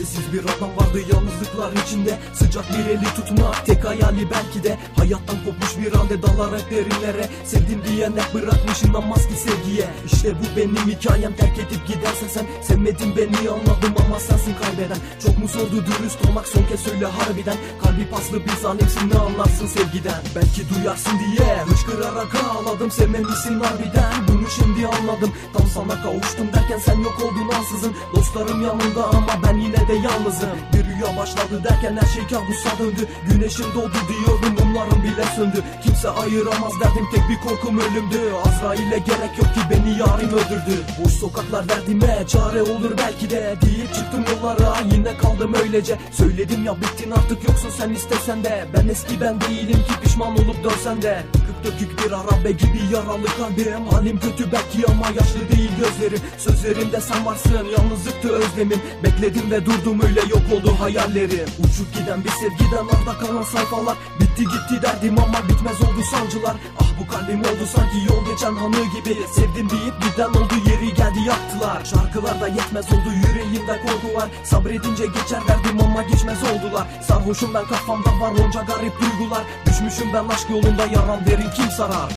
Kimsesiz bir adam vardı yalnızlıklar içinde. Sıcak bir eli tutmak tek hayali belki de. Hayattan kopmuş bir halde dalarak derinlere. Sevdim diyen bırakmış inanmaz ki sevgiye. İşte bu benim hikayem terk edip gidersen sen. Sevmedin beni anladım ama sensin kaybeden. Çok mu zordu dürüst olmak? Son kez söyle harbiden. Kalbi paslı bir zalimsin ne anlarsın sevgiden. Belki duyarsın diye hıçkırarak ağladım Sevmemişsin harbiden. Bunu şimdi anladım. Tam sana kavuştum derken sen yok oldun ansızın. Dostlarım yanımda ama ben yine de yalnızım. Bir rüya başladı derken her şey kabusa döndü. Güneşim doğdu diyordum mumlarım bile söndü. Kimse ayıramaz derdim tek bir korkum ölümdü. Azrail'e gerek yok ki beni yarim öldürdü. Boş sokaklar derdime çare olur belki de. Deyip çıktım yollara yine kaldım öylece. Söyledim ya bittin artık yoksun sen istesen de. Ben eski ben değilim ki pişman olup dönsen de dökük bir arabe gibi yaralı kalbim Halim kötü belki ama yaşlı değil gözlerim. Sözlerimde sen varsın yalnızlıktı özlemim. Bekledim ve durdum öyle yok oldu hayallerim. Uçup giden bir sevgiden arda kalan sayfalar. Bitti gitti derdim ama bitmez oldu sancılar. Ah bu kalbim oldu sanki yol geçen hanı gibi. Sevdim deyip giden oldu yeri geldi yaktılar. Şarkılarda yetmez oldu yüreğimde korku var. Sabredince geçer derdim ama geçmez oldular. Sarhoşum ben kafamda var onca garip duygular. Düşmüşüm ben aşk yolunda yaram derin kim sarar